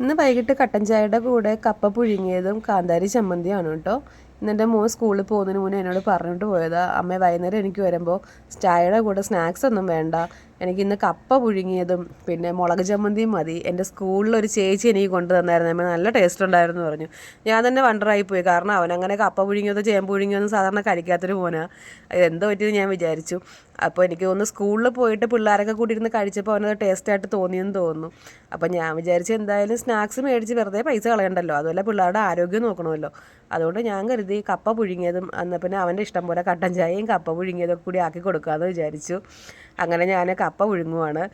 ഇന്ന് വൈകിട്ട് കട്ടൻ ചായയുടെ കൂടെ കപ്പ പുഴുങ്ങിയതും കാന്താരി ചമ്മന്തിയാണ് കേട്ടോ എന്റെ മോൻ സ്കൂളിൽ പോകുന്നതിന് മുന്നേ എന്നോട് പറഞ്ഞിട്ട് പോയതാ. അമ്മ വൈകുന്നേരം എനിക്ക് വരുമ്പോൾ ചായയുടെ കൂടെ സ്നാക്സ് ഒന്നും വേണ്ട. എനിക്ക് ഇന്ന് കപ്പ പുഴുങ്ങിയതും പിന്നെ മുളക് ചമ്മന്തിയും മതി. എന്റെ സ്കൂളിൽ ഒരു ചേച്ചി എനിക്ക് കൊണ്ടു തന്നായിരുന്നു. അമ്മ നല്ല ടേസ്റ്റ് ഉണ്ടായിരുന്നു പറഞ്ഞു. ഞാൻ തന്നെ വണ്ടറായി പോയി. കാരണം അവനങ്ങനെ കപ്പ പുഴുങ്ങിയതോ ചേമ്പ് പുഴുങ്ങിയതൊന്നും സാധാരണ കഴിക്കാത്തൊരു മോനാ. എന്തോ പറ്റിയത് ഞാൻ വിചാരിച്ചു. അപ്പോൾ എനിക്ക് ഒന്ന് സ്കൂളിൽ പോയിട്ട് പിള്ളേരൊക്കെ കൂടി കഴിച്ചപ്പോൾ അവനത് ടേസ്റ്റായിട്ട് തോന്നിയെന്ന് തോന്നുന്നു. അപ്പോൾ ഞാൻ വിചാരിച്ചു എന്തായാലും സ്നാക്സ് മേടിച്ച് വെറുതെ പൈസ കളയണ്ടല്ലോ. അതുപോലെ പിള്ളേരുടെ ആരോഗ്യം നോക്കണമല്ലോ. അതുകൊണ്ട് ഞാൻ കരുതി കപ്പ പുഴുങ്ങിയതും അന്ന് പിന്നെ അവന്റെ ഇഷ്ടം പോലെ കട്ടൻ ചായയും കപ്പ പുഴുങ്ങിയതൊക്കെ കൂടി ആക്കി കൊടുക്കാമെന്ന് വിചാരിച്ചു. അങ്ങനെ ഞാൻ കപ്പ പുഴുങ്ങുവാണ്.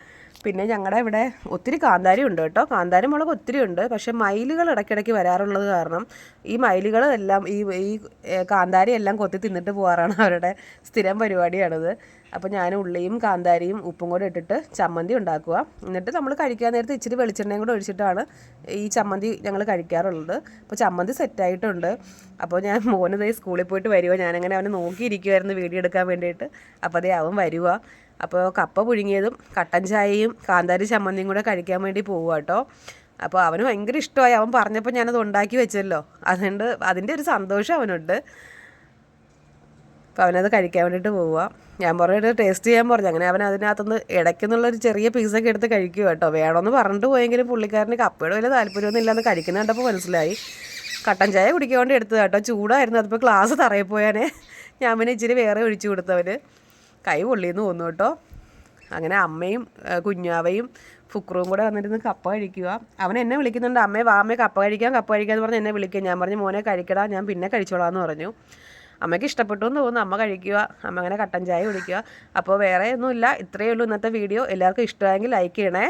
പിന്നെ ഞങ്ങളുടെ ഇവിടെ ഒത്തിരി കാന്താരി ഉണ്ട് കേട്ടോ. കാന്താരി മുളക് ഒത്തിരി ഉണ്ട്. പക്ഷേ മയിലുകൾ ഇടയ്ക്കിടയ്ക്ക് വരാറുള്ളത് കാരണം ഈ മയിലുകൾ എല്ലാം ഈ ഈ കാന്താരി എല്ലാം കൊത്തി തിന്നിട്ട് പോകാറാണ് അവരുടെ സ്ഥിരം പരിപാടിയാണിത്. അപ്പോൾ ഞാൻ ഉള്ളിയും കാന്താരിയും ഉപ്പും കൂടെ ഇട്ടിട്ട് ചമ്മന്തി ഉണ്ടാക്കുക. എന്നിട്ട് നമ്മൾ കഴിക്കാൻ നേരത്തെ ഇച്ചിരി വെളിച്ചെണ്ണയും കൂടെ ഒഴിച്ചിട്ടാണ് ഈ ചമ്മന്തി ഞങ്ങൾ കഴിക്കാറുള്ളത്. അപ്പോൾ ചമ്മന്തി സെറ്റായിട്ടുണ്ട്. അപ്പോൾ ഞാൻ മോനത് സ്കൂളിൽ പോയിട്ട് വരുമോ ഞാനങ്ങനെ അവനെ നോക്കിയിരിക്കുമായിരുന്നു വീഡിയോ എടുക്കാൻ വേണ്ടിയിട്ട്. അപ്പോൾ അതേ അവൻ വരുക അപ്പോൾ കപ്പ പുഴുങ്ങിയതും കട്ടൻ ചായയും കാന്താരി ചമ്മന്തിയും കൂടെ കഴിക്കാൻ വേണ്ടി പോവുക കേട്ടോ അപ്പോൾ അവന് ഭയങ്കര ഇഷ്ടമായി. അവൻ പറഞ്ഞപ്പോൾ ഞാനത് ഉണ്ടാക്കി വെച്ചല്ലോ. അതുകൊണ്ട് അതിന്റെ ഒരു സന്തോഷം അവനുണ്ട്. അപ്പോൾ അവനത് കഴിക്കാൻ വേണ്ടിയിട്ട് പോവുക ഞാൻ പറഞ്ഞിട്ട് ടേസ്റ്റ് ചെയ്യാൻ പറഞ്ഞു. അങ്ങനെ അവൻ അതിനകത്തുനിന്ന് ഇടയ്ക്കുന്നുള്ളൊരു ചെറിയ പീസൊക്കെ എടുത്ത് കഴിക്കുക കേട്ടോ വേണമെന്ന് പറഞ്ഞിട്ട് പോയെങ്കിലും പുള്ളിക്കാരന് കപ്പയുടെ വലിയ താല്പര്യമൊന്നും ഇല്ലാന്ന് കഴിക്കുന്ന കണ്ടപ്പോൾ മനസ്സിലായി. കട്ടൻ ചായ കുടിക്കാൻ വേണ്ടി എടുത്തത് കേട്ടോ ചൂടായിരുന്നു. അതിപ്പോൾ ഗ്ലാസ് തറയിൽ പോയാനേ. ഞാൻ പിന്നെ ഇച്ചിരി വേറെ ഒഴിച്ചു കൊടുത്തവന്. കൈ പൊള്ളിയെന്ന് തോന്നുന്നു കേട്ടോ. അങ്ങനെ അമ്മയും കുഞ്ഞാവയും ഫുക്രുവും കൂടെ വന്നിരുന്ന് കപ്പ കഴിക്കുക. അവൻ എന്നെ വിളിക്കുന്നുണ്ട് അമ്മേ വാ അമ്മേ കപ്പ കഴിക്കാം കപ്പ കഴിക്കാം എന്ന് പറഞ്ഞ് എന്നെ വിളിക്കുക. ഞാൻ പറഞ്ഞു മോനെ കഴിക്കടാ ഞാൻ പിന്നെ കഴിച്ചോളാം എന്ന് പറഞ്ഞു. അമ്മയ്ക്ക് ഇഷ്ടപ്പെട്ടു എന്ന് തോന്നുന്നു അമ്മ കഴിക്കുക. അമ്മ അങ്ങനെ കട്ടൻ ചായ കുടിക്കുക. അപ്പോൾ വേറെ ഒന്നുമില്ല ഇത്രയേ ഉള്ളൂ ഇന്നത്തെ വീഡിയോ. എല്ലാവർക്കും ഇഷ്ടമായെങ്കിൽ ലൈക്ക് ചെയ്യണേ.